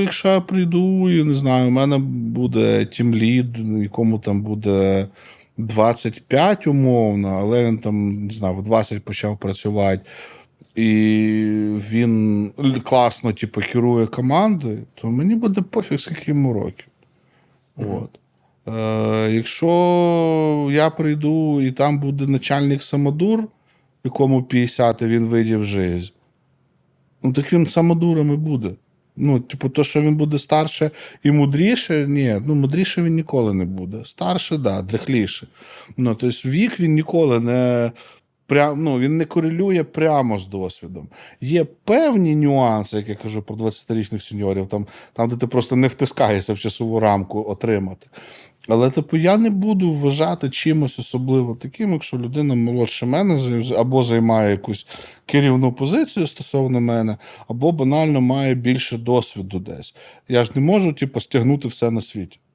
Якщо я прийду, і не знаю, у мене буде тімлід, якому там буде 25 умовно, але він там, не знаю, в 20 почав працювати, і він класно, типу, керує командою, то мені буде пофіг, скільки йому років. От. Е, якщо я прийду і там буде начальник самодур, якому 50, і він видів життя, ну так він самодуром і буде. Ну, типу, то, що він буде старше і мудріше, ні, ну мудріше він ніколи не буде. Старше, да, дряхліше. Ну, тобто вік він ніколи не. Прям, ну, він не корелює прямо з досвідом. Є певні нюанси, як я кажу про 20-річних сеньорів, там, там, де ти просто не втискаєшся в часову рамку отримати. Але, типу, я не буду вважати чимось особливо таким, якщо людина молодше мене або займає якусь керівну позицію стосовно мене, або банально має більше досвіду десь. Я ж не можу, типу, стягнути все на світі.